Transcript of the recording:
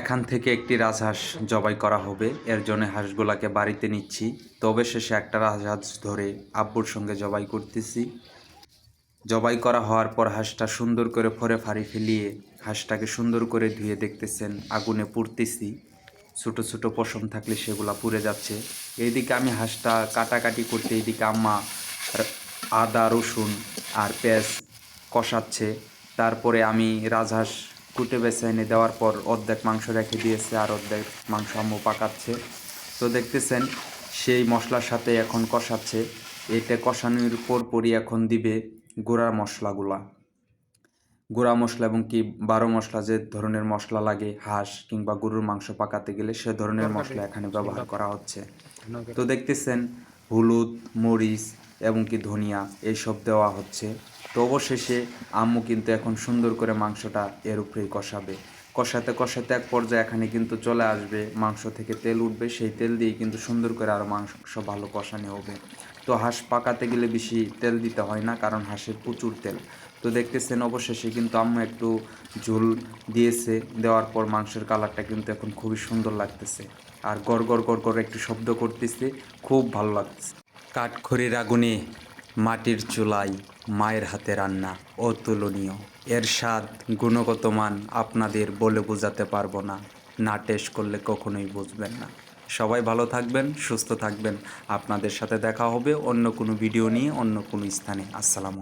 এখান থেকে একটি রাজহাঁস জবাই করা হবে। এর জন্য হাঁসগুলাকে বাড়িতে নিচ্ছি। তবে শেষে একটা রাজহাঁস ধরে আব্বুর সঙ্গে জবাই করতেছি। জবাই করা হওয়ার পর হাঁসটা সুন্দর করে ফরে ফাড়ি ফেলিয়ে হাঁসটাকে সুন্দর করে ধুয়ে দেখতেছেন, আগুনে পুড়তেছি। ছোট ছোট পশম থাকলে সেগুলা পুড়ে যাচ্ছে। এইদিকে আমি হাঁসটা কাটাকাটি করতে এইদিকে আম্মা আদা, রসুন আর পেঁয়াজ কষাচ্ছে। তারপরে আমি রাজহাঁস কুটে বেছে এনে দেওয়ার পর অর্ধেক মাংস রেখে দিয়েছে আর অর্ধেক মাংস আম্মু পাকাচ্ছে। তো দেখতেছেন সেই মশলার সাথে এখন কষাচ্ছে। এটা কষানোর পরপরই এখন দিবে গুঁড়া মশলাগুলা। গুঁড়া মশলা এবং কি বারো মশলা যে ধরনের মশলা লাগে হাঁস কিংবা গরুর মাংস পাকাতে গেলে সে ধরনের মশলা এখানে ব্যবহার করা হচ্ছে। তো দেখতেছেন হলুদ মরিচ এবং কি ধনিয়া এইসব দেওয়া হচ্ছে। তো অবশেষে আম্মু কিন্তু এখন সুন্দর করে মাংসটা এর উপরেই কষাবে। কষাতে কষাতে এক পর্যায়ে এখানে কিন্তু চলে আসবে, মাংস থেকে তেল উঠবে, সেই তেল দিয়ে কিন্তু সুন্দর করে আরও মাংস ভালো কষানো হবে। তো হাঁস পাকাতে গেলে বেশি তেল দিতে হয় না, কারণ হাঁসের প্রচুর তেল। তো দেখতেছেন অবশেষে কিন্তু আম্মু একটু ঝোল দিয়েছে, দেওয়ার পর মাংসের কালারটা কিন্তু এখন খুবই সুন্দর লাগতেছে। আর গড় গড় গড় গড় একটু শব্দ করতেছে, খুব ভালো লাগতেছে। কাঠখড়ির আগুনে মাটির চুলাই, মায়ের হাতে রান্না অতুলনীয়। এর স্বাদ গুণগত মান আপনাদের বলে বোঝাতে পারব না। না টেস্ট করলে কখনোই বুঝবেন না। সবাই ভালো থাকবেন, সুস্থ থাকবেন। আপনাদের সাথে দেখা হবে অন্য কোনো ভিডিও নিয়ে, অন্য কোনো স্থানে। আসসালামু